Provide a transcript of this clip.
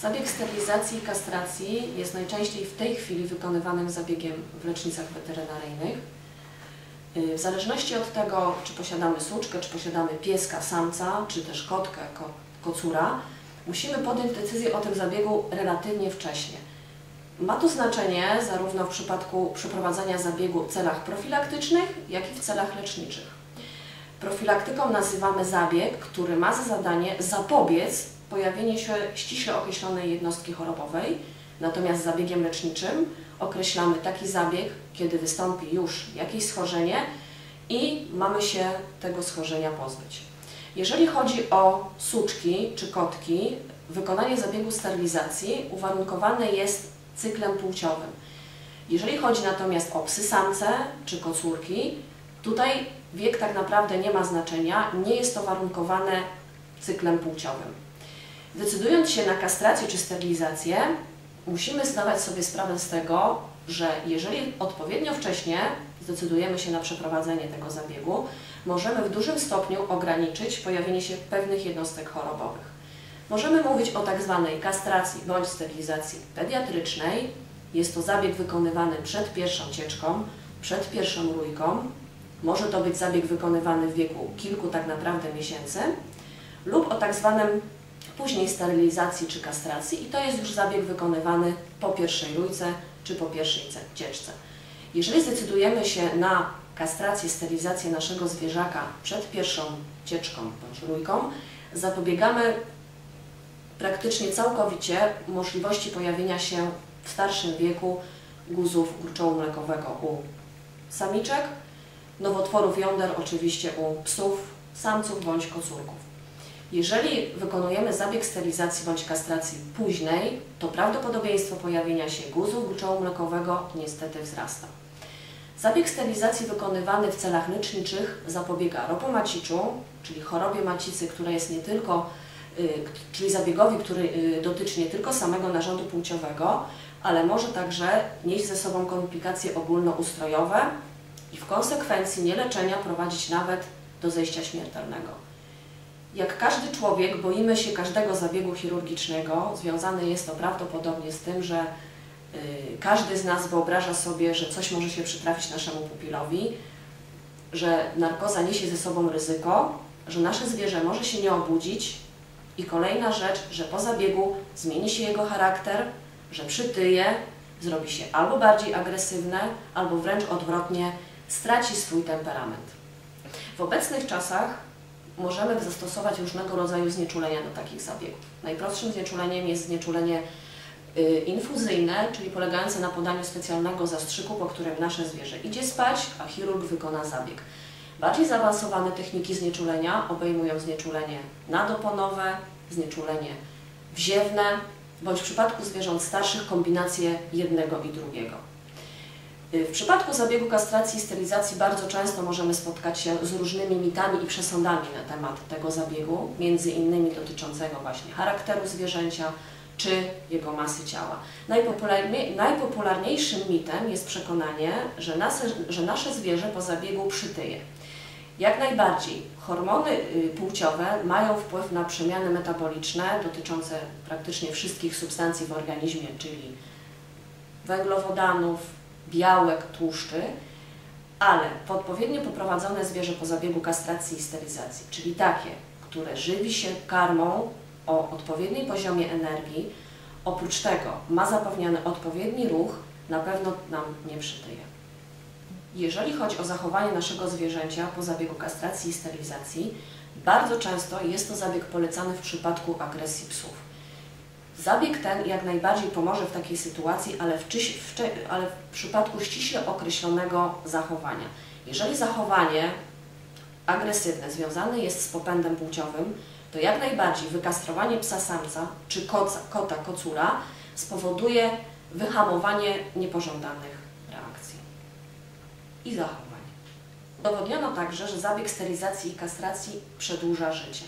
Zabieg sterylizacji i kastracji jest najczęściej w tej chwili wykonywanym zabiegiem w lecznicach weterynaryjnych. Y, W zależności od tego, czy posiadamy suczkę, czy posiadamy pieska, samca, czy też kotkę, ko, kocura, musimy podjąć decyzję o tym zabiegu relatywnie wcześnie. Ma to znaczenie zarówno w przypadku przeprowadzania zabiegu w celach profilaktycznych, jak i w celach leczniczych. Profilaktyką nazywamy zabieg, który ma za zadanie zapobiec pojawieniu się ściśle określonej jednostki chorobowej, natomiast zabiegiem leczniczym określamy taki zabieg, kiedy wystąpi już jakieś schorzenie i mamy się tego schorzenia pozbyć. Jeżeli chodzi o suczki czy kotki, wykonanie zabiegu sterylizacji uwarunkowane jest cyklem płciowym. Jeżeli chodzi natomiast o psy samce czy kocurki, tutaj wiek tak naprawdę nie ma znaczenia, nie jest to warunkowane cyklem płciowym. Decydując się na kastrację czy sterylizację, musimy zdawać sobie sprawę z tego, że jeżeli odpowiednio wcześnie zdecydujemy się na przeprowadzenie tego zabiegu, możemy w dużym stopniu ograniczyć pojawienie się pewnych jednostek chorobowych. Możemy mówić o tak zwanej kastracji bądź sterylizacji pediatrycznej. Jest to zabieg wykonywany przed pierwszą cieczką, przed pierwszą rójką. Może to być zabieg wykonywany w wieku kilku tak naprawdę miesięcy lub o tak zwanym później sterylizacji czy kastracji i to jest już zabieg wykonywany po pierwszej rójce czy po pierwszej cieczce. Jeżeli zdecydujemy się na kastrację, sterylizację naszego zwierzaka przed pierwszą cieczką bądź rójką, zapobiegamy praktycznie całkowicie możliwości pojawienia się w starszym wieku guzów gruczołu mlekowego u samiczek, nowotworów jąder oczywiście u psów, samców bądź kocurków. Jeżeli wykonujemy zabieg sterylizacji bądź kastracji późnej, to prawdopodobieństwo pojawienia się guzów gruczołu mlekowego niestety wzrasta. Zabieg sterylizacji wykonywany w celach leczniczych zapobiega ropomaciczu, czyli chorobie macicy, która jest nie tylko, y, czyli zabiegowi, który y, dotyczy nie tylko samego narządu płciowego, ale może także nieść ze sobą komplikacje ogólnoustrojowe i w konsekwencji nieleczenia prowadzić nawet do zejścia śmiertelnego. Jak każdy człowiek boimy się każdego zabiegu chirurgicznego. Związane jest to prawdopodobnie z tym, że y, każdy z nas wyobraża sobie, że coś może się przytrafić naszemu pupilowi, że narkoza niesie ze sobą ryzyko, że nasze zwierzę może się nie obudzić i kolejna rzecz, że po zabiegu zmieni się jego charakter, że przytyje, zrobi się albo bardziej agresywne, albo wręcz odwrotnie, straci swój temperament. W obecnych czasach możemy zastosować różnego rodzaju znieczulenia do takich zabiegów. Najprostszym znieczuleniem jest znieczulenie y, infuzyjne, czyli polegające na podaniu specjalnego zastrzyku, po którym nasze zwierzę idzie spać, a chirurg wykona zabieg. Bardziej zaawansowane techniki znieczulenia obejmują znieczulenie nadoponowe, znieczulenie wziewne, bądź w przypadku zwierząt starszych kombinację jednego i drugiego. W przypadku zabiegu kastracji i sterylizacji bardzo często możemy spotkać się z różnymi mitami i przesądami na temat tego zabiegu, między innymi dotyczącego właśnie charakteru zwierzęcia czy jego masy ciała. Najpopularniejszym mitem jest przekonanie, że nasze, że nasze zwierzę po zabiegu przytyje. Jak najbardziej hormony y, płciowe mają wpływ na przemiany metaboliczne dotyczące praktycznie wszystkich substancji w organizmie, czyli węglowodanów, białek, tłuszczy, ale odpowiednio poprowadzone zwierzę po zabiegu kastracji i sterylizacji, czyli takie, które żywi się karmą o odpowiednim poziomie energii, oprócz tego ma zapewniony odpowiedni ruch, na pewno nam nie przytyje. Jeżeli chodzi o zachowanie naszego zwierzęcia po zabiegu kastracji i sterylizacji, bardzo często jest to zabieg polecany w przypadku agresji psów. Zabieg ten jak najbardziej pomoże w takiej sytuacji, ale w, czyś, w, ale w przypadku ściśle określonego zachowania. Jeżeli zachowanie agresywne związane jest z popędem płciowym, to jak najbardziej wykastrowanie psa samca czy koca, kota kocura spowoduje wyhamowanie niepożądanych reakcji i zachowań. Udowodniono także, że zabieg sterylizacji i kastracji przedłuża życie.